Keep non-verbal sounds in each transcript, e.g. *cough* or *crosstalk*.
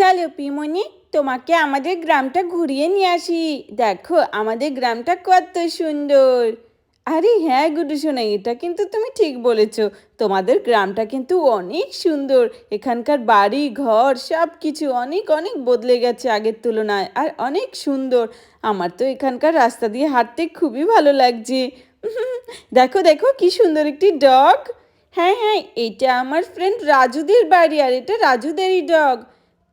চলো পিমনি, তোমাকে আমাদের গ্রামটা ঘুরিয়ে নিয়ে আসি। দেখো, আমাদের গ্রামটা কত সুন্দর। আরে হ্যাঁ গুডু শোনা এটা কিন্তু তুমি ঠিক বলেছ। তোমাদের গ্রামটা কিন্তু অনেক সুন্দর। এখানকার বাড়ি, ঘর সব কিছু অনেক অনেক বদলে গেছে আগের তুলনায়, আর অনেক সুন্দর। আমার তো এখানকার রাস্তা দিয়ে হাঁটতে খুবই ভালো লাগছে। দেখো দেখো, কি সুন্দর একটি ডগ। হ্যাঁ হ্যাঁ এটা আমার ফ্রেন্ড রাজুদের বাড়ি, আর এটা রাজুদেরই ডগ।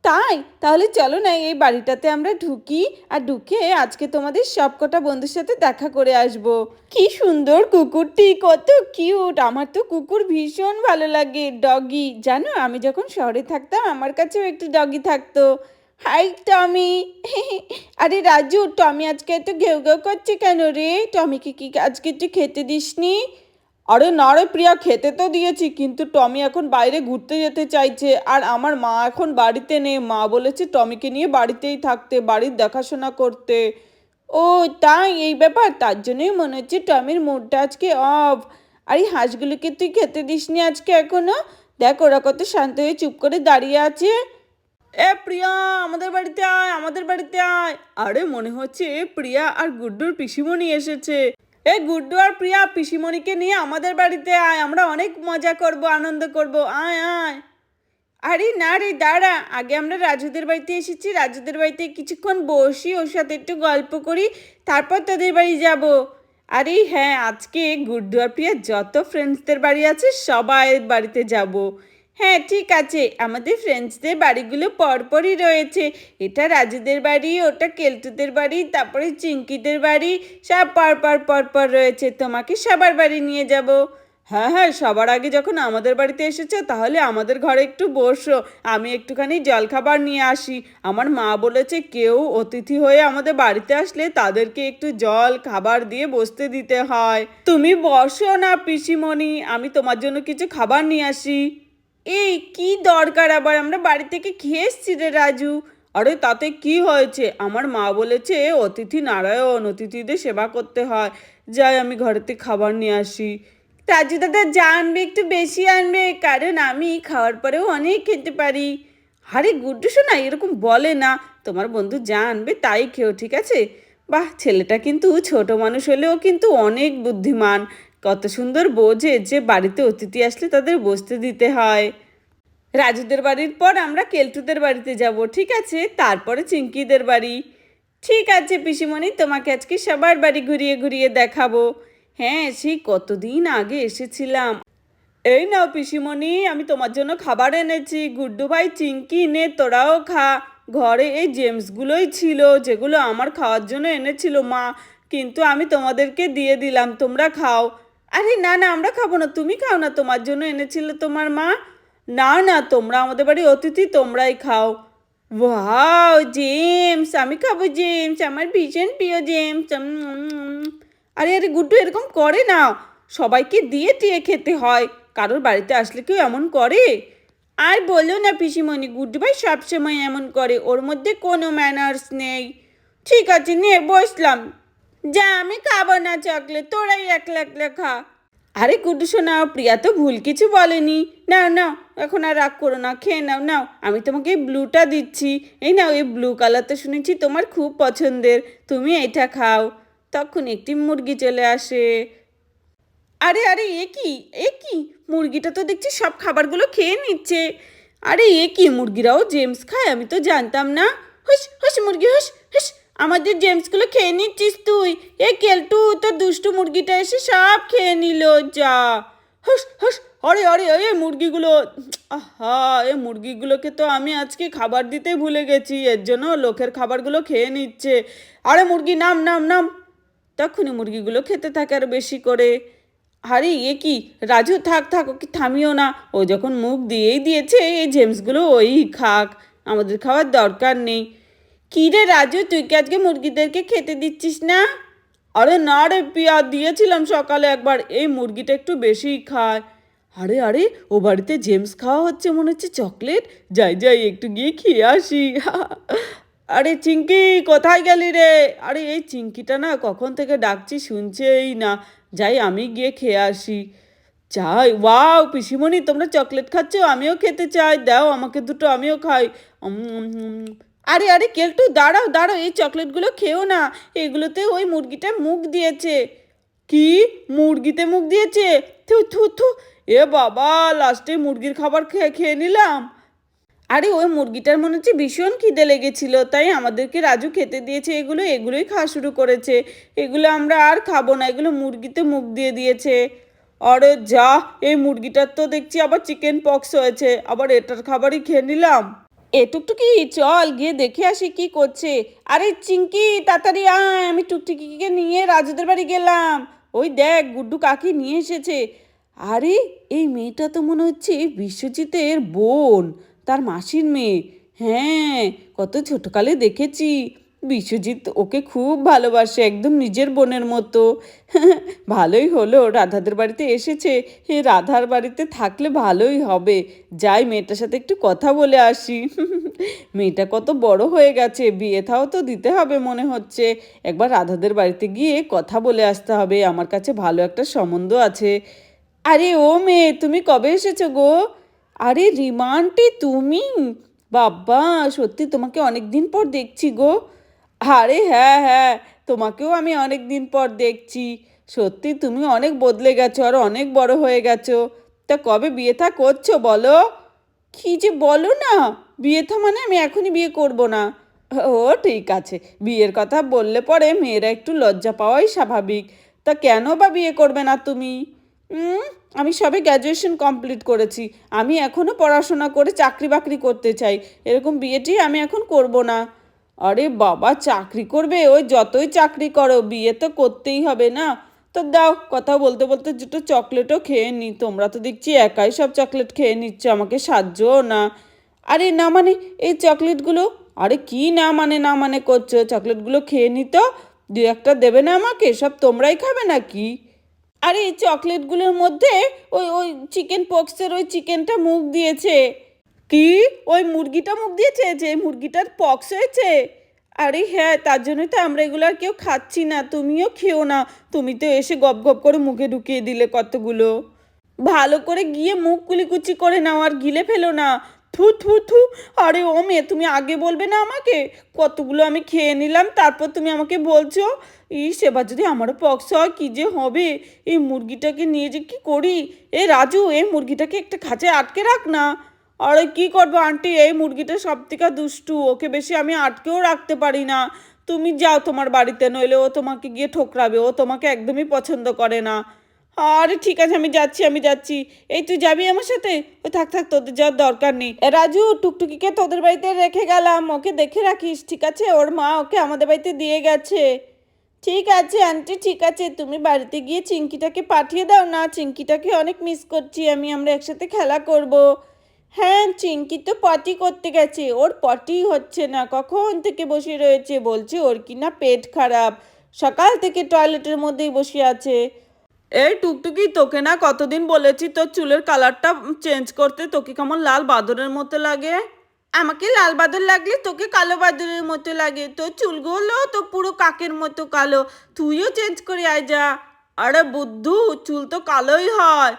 তাই? তাহলে চলো না এই বাড়িটাতে আমরা ঢুকি আর ঢুকে আজকে তোমাদের সবকটা বন্ধুর সাথে দেখা করে আসব। কি সুন্দর কুকুরটি, কত কিউট! আমার তো কুকুর ভীষণ ভালো লাগে, ডগি। জানো, আমি যখন শহরে থাকতাম আমার কাছেও একটি ডগি থাকতো। হাই, টমি! *laughs* আরে রাজু, টমি আজকে এত ঘেউ ঘেউ করছে কেন রে? টমিকে কি আজকে একটু খেতে দিসনি? আরে না রে প্রিয়া, খেতে তো দিয়েছি, কিন্তু টমি এখন বাইরে ঘুরতে যেতে চাইছে। আর আমার মা এখন বাড়িতে নেই। মা বলেছে টমিকে নিয়ে বাড়িতেই থাকতে, বাড়ির দেখাশোনা করতে। ও, তাই এই ব্যাপার? তার জন্যই মনে হচ্ছে টমির মুডটা আজকে অফ। আর এই হাঁসগুলোকে তুই খেতে দিসনি আজকে এখনও? দেখ, ওরা কত শান্ত হয়ে চুপ করে দাঁড়িয়ে আছে। এ প্রিয়া, আমাদের বাড়িতে আয়, আমাদের বাড়িতে আয়। আরে, মনে হচ্ছে প্রিয়া আর গুড্ডুর পিসিমণি এসেছে। এ গুড্ডু প্রিয়া, পিসিমণিকে নিয়ে আমাদের বাড়িতে আয়, আমরা অনেক মজা করব, আনন্দ করব, আয় আয়। আরে না রে, দাঁড়া, আগে আমরা রাজুদের বাড়িতে এসেছি, রাজুদের বাড়িতে কিছুক্ষণ বসি, ওর সাথে একটু গল্প করি, তারপর তোদের বাড়ি যাব। আরে হ্যাঁ আজকে গুড্ডু প্রিয়া যত ফ্রেন্ডসদের বাড়ি আছে, সবাই বাড়িতে যাব। হ্যাঁ ঠিক আছে। আমাদের ফ্রেন্ডসদের বাড়িগুলো পরপরই রয়েছে। এটা রাজুদের বাড়ি, ওটা কেলটুদের বাড়ি, তারপরে চিঙ্কিদের বাড়ি, সব পরপর পরপর রয়েছে। তোমাকে সবার বাড়ি নিয়ে যাব। হ্যাঁ হ্যাঁ সবার আগে যখন আমাদের বাড়িতে এসেছ, তাহলে আমাদের ঘরে একটু বসো। আমি একটুখানি জলখাবার নিয়ে আসি। আমার মা বলেছে, কেউ অতিথি হয়ে আমাদের বাড়িতে আসলে তাদেরকে একটু জল, খাবার দিয়ে বসতে দিতে হয়। তুমি বসো না, পিসিমণি। আমি তোমার জন্য কিছু খাবার নিয়ে আসি। এই কি দরকার আবার? আমরা বাড়ি থেকে খেয়ে এসছি রে রাজু। আরে তাতে কি হয়েছে? আমার মা বলেছে, অতিথি নারায়ণ, অতিথিদের সেবা করতে হয়। যাই, আমি ঘরেতে খাবার নিয়ে আসি। রাজু দাদা যা আনবে একটু বেশি আনবে। কারণ আমি খাওয়ার পরেও অনেক খেতে পারি। আরে গুড্ডু শোনা এরকম বলে না। তোমার বন্ধু যা আনবে তাই খেও, ঠিক আছে? বাহ, ছেলেটা কিন্তু ছোট মানুষ হলেও কিন্তু অনেক বুদ্ধিমান। কত সুন্দর বোঝে যে বাড়িতে অতিথি আসলে তাদের বসতে দিতে হয়। রাজুদের বাড়ির পর আমরা কেলটুদের বাড়িতে যাব, ঠিক আছে? তারপরে চিঙ্কিদের বাড়ি। ঠিক আছে পিসিমণি, তোমাকে আজকে সবার বাড়ি ঘুরিয়ে ঘুরিয়ে দেখাবো। হ্যাঁ সেই কতদিন আগে এসেছিলাম। এই নাও পিসিমণি, আমি তোমার জন্য খাবার এনেছি। গুড্ডু ভাই, চিঙ্কি, নে, তোরাও খা। ঘরে এই জেমসগুলোই ছিল, যেগুলো আমার খাওয়ার জন্য এনেছিল মা। কিন্তু আমি তোমাদেরকে দিয়ে দিলাম, তোমরা খাও। আরে না না, আমরা খাব না। তুমি খাও না, তোমার জন্য এনেছিল তোমার মা। না না, তোমরা আমাদের বাড়ি অতিথি, তোমরাই খাও। ওয়াও, জেমস, আমি খাব জেমস, আমার ভীষণ প্রিয় জেমস। আরে আরে, গুড্ডু, এরকম করে না। সবাইকে দিয়ে টিয়ে খেতে হয়। কারোর বাড়িতে আসলে কেউ এমন করে? আর বলো না, পিসিমণি, গুড্ডু ভাই সবসময় এমন করে। ওর মধ্যে কোনো ম্যানার্স নেই। ঠিক আছে নে বসলাম। যা আমি খাব না চকলেট, তোরাই একলা একলা খা। আরে গুড্ডু শোনা প্রিয়া তো ভুল কিছু বলেনি। নাও নাও, এখন আর রাগ করো না, খেয়ে নাও নাও, আমি তোমাকে এই ব্লুটা দিচ্ছি। এই নাও, এই ব্লু কালারটা শুনেছি তোমার খুব পছন্দের, তুমি এটা খাও। তখন একটি মুরগি চলে আসে। আরে আরে, এ কি এ কি? মুরগিটা তো দেখছি সব খাবারগুলো খেয়ে নিচ্ছে। আরে, এ কি, মুরগিরাও জেমস খায়? আমি তো জানতাম না। হুস হুস মুরগি হুস হুস আমাদের জেমসগুলো খেয়ে নিচ্ছিস তুই। এ কেলটু, তোর দুষ্টু মুরগিটা এসে সব খেয়ে নিল যা। হুস হুস আরে আরে এ মুরগিগুলো। আহা এ মুরগিগুলোকে তো আমি আজকে খাবার দিতে ভুলে গেছি, এর জন্য লোকের খাবারগুলো খেয়ে নিচ্ছে। আরে মুরগি, নাম নাম নাম। তখনই মুরগিগুলো খেতে থাকে আর বেশি করে। আরে, এ কি? রাজু, থাক থাক, ওকে থামিও না। ও যখন মুখ দিয়েই দিয়েছে, এই জেমসগুলো ওই খাক। আমাদের খাওয়ার দরকার নেই। কী রে রাজু, তুই কি আজকে মুরগিদেরকে খেতে দিচ্ছিস না? আরে না রে পিয়া, দিয়েছিলাম সকালে একবার, এই মুরগিটা একটু বেশিই খায়। আরে আরে, ও বাড়িতে জেমস খাওয়া হচ্ছে মনে হচ্ছে চকলেট? যাই যাই, একটু গিয়ে খেয়ে আসি। *laughs* আরে চিঙ্কি কোথায় গেলি রে? আরে, এই চিঙ্কিটা না কখন থেকে ডাকছি শুনছেই না। যাই, আমি গিয়ে খেয়ে আসি। চাই ওয়াও, পিসিমণি, তোমরা চকলেট খাচ্ছ, আমিও খেতে চাই। দাও, আমাকে দুটো, আমিও খাই। আরে আরে, কেলটু, দাঁড়াও দাঁড়াও, এই চকলেটগুলো খেও না। এগুলোতে ওই মুরগিটা মুখ দিয়েছে। কি? মুরগিতে মুখ দিয়েছে? থু থু থু। এ বাবা, লাস্টে মুরগির খাবার খেয়ে খেয়ে নিলাম। আরে, ওই মুরগিটার মনে হচ্ছে ভীষণ খিদে লেগেছিল, তাই আমাদেরকে রাজু খেতে দিয়েছে এগুলো, এগুলোই খাওয়া শুরু করেছে। এগুলো আমরা আর খাব না, এগুলো মুরগিতে মুখ দিয়ে দিয়েছে। আরে যা, এই মুরগিটার তো দেখছি আবার চিকেন পক্স হয়েছে, আবার এটার খাবারই খেয়ে নিলাম। এটুকটুকি চল গিয়ে দেখে আসি কি করছে। আরে চিঙ্কি তাড়াতাড়ি আয়, আমি টুকটুকিকে নিয়ে রাজুদের বাড়ি গেলাম। ওই দেখ, গুড্ডু কাকি নিয়ে এসেছে। আরে, এই মেয়েটা তো মনে হচ্ছে বিশ্বজিতের বোন, তার মাসির মেয়ে। হ্যাঁ কত ছোটকালে দেখেছি। বিশ্বজিৎ ওকে খুব ভালোবাসে, একদম নিজের বোনের মতো। *laughs* ভালোই হলো, রাধাদের বাড়িতে এসেছে। হে, রাধার বাড়িতে থাকলে ভালোই হবে। যাই, মেয়েটার সাথে একটু কথা বলে আসি। *laughs* মেয়েটা কত বড় হয়ে গেছে, বিয়ে থাও তো দিতে হবে মনে হচ্ছে। একবার রাধাদের বাড়িতে গিয়ে কথা বলে আসতে হবে, আমার কাছে ভালো একটা সম্বন্ধ আছে। আরে ও মেয়ে, তুমি কবে এসেছ গো? আরে রিমান্টি, তুমি? বাবা সত্যি তোমাকে অনেক দিন পর দেখছি গো। আরে হ্যাঁ হ্যাঁ তোমাকেও আমি অনেক দিন পর দেখছি। সত্যি তুমি অনেক বদলে গেছো আর অনেক বড় হয়ে গেছো। তা কবে বিয়ে থা করছ বলো? কি যে বলো না, বিয়ে থা মানে আমি এখনই বিয়ে করব না। ও, ঠিক আছে, বিয়ের কথা বললে পরে মেয়েরা একটু লজ্জা পাওয়াই স্বাভাবিক। তা কেন বা বিয়ে করবে না তুমি? আমি সবে গ্র্যাজুয়েশন কমপ্লিট করেছি, আমি এখনও পড়াশোনা করে চাকরি বাকরি করতে চাই। এরকম বিয়েটি আমি এখন করব না। আরে বাবা, চাকরি করবে? ওই যতই চাকরি করো, বিয়ে তো করতেই হবে না। তো দাও, কথা বলতে বলতে দুটো চকলেটও খেয়ে নি। তোমরা তো দেখছি একাই সব চকলেট খেয়ে নিচ্ছ, আমাকে সাহায্যও না। আরে না মানে এই চকলেটগুলো? আরে কি না মানে না মানে করছ? চকলেটগুলো খেয়ে নি তো? দু একটা দেবে না আমাকে? সব তোমরাই খাবে নাকি? আরে এই চকলেটগুলোর মধ্যে ওই ওই চিকেন পক্সের ওই চিকেনটা মুখ দিয়েছে। কি? ওই মুরগিটা মুখ দিয়েছে যে মুরগিটার পক্স হয়েছে? আরে হ্যাঁ তার জন্যই তো আমরা এগুলো আর কেউ খাচ্ছি না, তুমিও খেও না। তুমি তো এসে গপ গপ করে মুখে ঢুকিয়ে দিলে কতগুলো। ভালো করে গিয়ে মুখ কুলিকুচি করে নাও আর গিলে ফেলো না। থু থু থু। আরে ও মেয়ে, তুমি আগে বলবে না আমাকে? কতগুলো আমি খেয়ে নিলাম, তারপর তুমি আমাকে বলছো? ইস, এবার যদি আমারও পক্স হয়, কী যে হবে? এই মুরগিটাকে নিয়ে যে কি করি? এ রাজু, এই মুরগিটাকে একটা খাঁচায় আটকে রাখ না। আরে কি করব, আন্টি? এই মুরগিটা সব থেকে দুষ্টু। ওকে বেশি আমি আটকেও রাখতে পারি না। তুমি যাও তোমার বাড়িতে, নইলে ও তোমাকে গিয়ে ঠোকরাবে। ও তোমাকে একদমই পছন্দ করে না। আরে ঠিক আছে, আমি যাচ্ছি আমি যাচ্ছি। এই, তুই যাবি আমার সাথে? ওই থাক থাক, তোদের যাওয়ার দরকার নেই। রাজু, টুকটুকিকে তোদের বাড়িতে রেখে গেলাম। ওকে দেখে রাখিস, ঠিক আছে? ওর মা ওকে আমাদের বাড়িতে দিয়ে গেছে। ঠিক আছে, আন্টি, ঠিক আছে। তুমি বাড়িতে গিয়ে চিঙ্কিটাকে পাঠিয়ে দাও না। চিঙ্কিটাকে অনেক মিস করছি আমি। আমরা একসাথে খেলা করব। হ্যাঁ চিঙ্কি তো পটি করতে গেছে। ওর পটি হচ্ছে না। কখন থেকে বসে রয়েছে? বলছে ওর কি না পেট খারাপ। সকাল থেকে টয়লেটের মধ্যেই বসে আছে। এই টুকটুকি, তোকে না কতদিন বলেছি তোর চুলের কালারটা চেঞ্জ করতে? তোকে কেমন লাল বাদরের মতো লাগে। আমাকে লাল বাদর লাগলে তোকে কালো বাদরের মতো লাগে। তোর চুলগুলো তো পুরো কাকের মতো কালো। তুইও চেঞ্জ করে আয় যা। আরে বুদ্ধু, চুল তো কালোই হয়।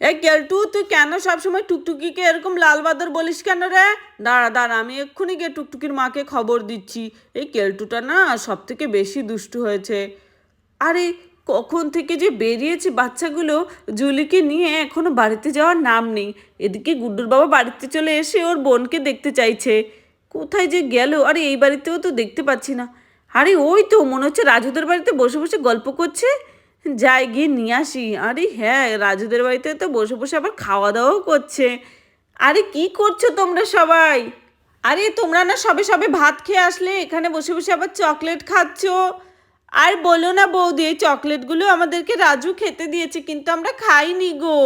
এই কেলটু তুই কেন সবসময় টুকটুকিকে এরকম লাল বাদর বলিস কেন রে? দাঁড়া দাঁড়া, আমি এক্ষুনি গিয়ে টুকটুকির মাকে খবর দিচ্ছি। এই কেলটুটা না সব থেকে বেশি দুষ্টু হয়েছে। আরে, কখন থেকে যে বেরিয়েছে বাচ্চাগুলো, জুলিকে নিয়ে এখনও বাড়িতে যাওয়ার নাম নেই। এদিকে গুড্ডুর বাবা বাড়িতে চলে এসে ওর বোনকে দেখতে চাইছে। কোথায় যে গেল? আরে, এই বাড়িতেও তো দেখতে পাচ্ছি না। আরে, ওই তো, মনে হচ্ছে রাজুদের বাড়িতে বসে বসে গল্প করছে। যাই গিয়ে নিয়ে আসি। আরে হ্যাঁ রাজুদের বাড়িতে তো বসে বসে আবার খাওয়া দাওয়াও করছে। আরে কি করছ তোমরা সবাই? আরে তোমরা না সবে সবে ভাত খেয়ে আসলে, এখানে বসে বসে আবার চকলেট খাচ্ছ? আর বলো না বৌদি, এই চকলেটগুলো আমাদেরকে রাজু খেতে দিয়েছে, কিন্তু আমরা খাইনি গো।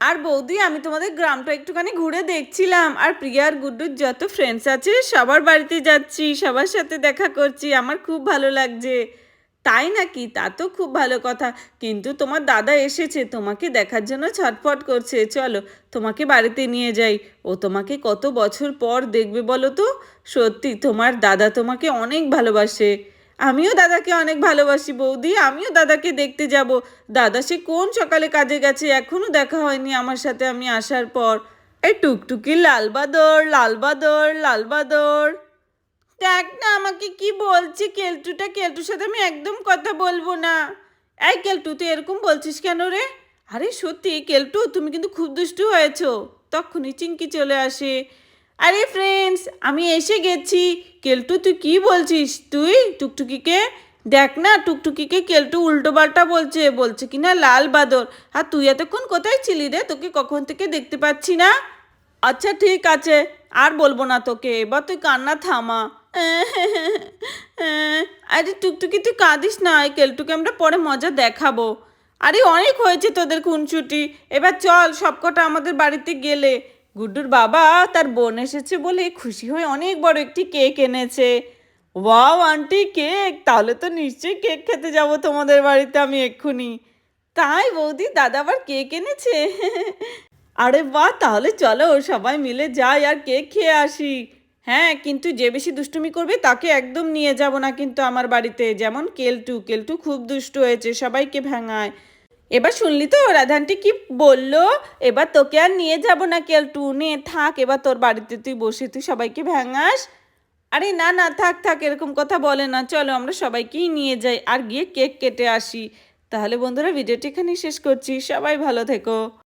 আর বৌদি, আমি তোমাদের গ্রামটা একটুখানি ঘুরে দেখছিলাম। আর প্রিয়া আর গুড্ডুর যত ফ্রেন্ডস আছে, সবার বাড়িতে যাচ্ছি, সবার সাথে দেখা করছি, আমার খুব ভালো লাগছে। তাই নাকি? তা তো খুব ভালো কথা। কিন্তু তোমার দাদা এসেছে, তোমাকে দেখার জন্য ছটফট করছে। চলো, তোমাকে বাড়িতে নিয়ে যাই। ও তোমাকে কত বছর পর দেখবে বলো তো? সত্যি, তোমার দাদা তোমাকে অনেক ভালোবাসে। আমিও দাদাকে অনেক ভালোবাসি বৌদি, আমিও দাদাকে দেখতে যাব। দাদা সে কোন সকালে কাজে গেছে এখনও দেখা হয়নি আমার সাথে আমি আসার পর। এই টুকটুকি লালবাদর লালবাদর লালবাদর দেখ না আমাকে কি বলছে কেলটুটা, কেলটুর সাথে আমি একদম কথা বলব না। এই কেলটু, তুই এরকম বলছিস কেন রে? আরে সত্যি, কেলটু, তুমি কিন্তু খুব দুষ্টু হয়েছো। তখনই চিঙ্কি চলে আসে। আরে ফ্রেন্ডস আমি এসে গেছি। কেলটু, তুই কি বলছিস? তুই টুকটুকিকে? দেখ না, টুকটুকিকে কেলটু উল্টো পাল্টা বলছে বলছে কি না লাল বাদর। আর তুই এতক্ষণ কোথায় ছিলি রে? তোকে কখন থেকে দেখতে পাচ্ছি না? আচ্ছা ঠিক আছে, আর বলব না তোকে। এবার তুই কান্না থামা। আরে টুকটুকি তুই কাঁদিস না কেলটুকে আমরা পরে মজা দেখাবো। আরে অনেক হয়েছে তোদের খুনছুটি এবার চল, সবকটা আমাদের বাড়িতে গেলে। গুড্ডুর বাবা তার বোন এসেছে বলে খুশি হয়ে অনেক বড় একটি কেক এনেছে। Wow, aunty cake! তাহলে তো নিশ্চয়ই কেক খেতে যাব তোমাদের বাড়িতে আমি এক্ষুনি। তাই বৌদি, দাদা আবার কেক এনেছে? আরে বাহ, তাহলে চলো, সবাই মিলে যাই আর কেক খেয়ে আসি। হ্যাঁ কিন্তু যে বেশি দুষ্টুমি করবে তাকে একদম নিয়ে যাব না কিন্তু আমার বাড়িতে। যেমন কেলটু কেলটু খুব দুষ্টু হয়েছে, সবাইকে ভেঙায়। এবার শুনলি তো, রাধানটি কি বলল? এবার তোকে আর নিয়ে যাব না কেলটু, নে থাক, এবার তোর বাড়িতে তুই বসে, তুই সবাইকে ভেঙাস। আরে না না, থাক থাক, এরকম কথা বলে না, চলো আমরা সবাইকেই নিয়ে যাই আর গিয়ে কেক কেটে আসি। তাহলে বন্ধুরা, ভিডিওটি এখানেই শেষ করছি, সবাই ভালো থেকো।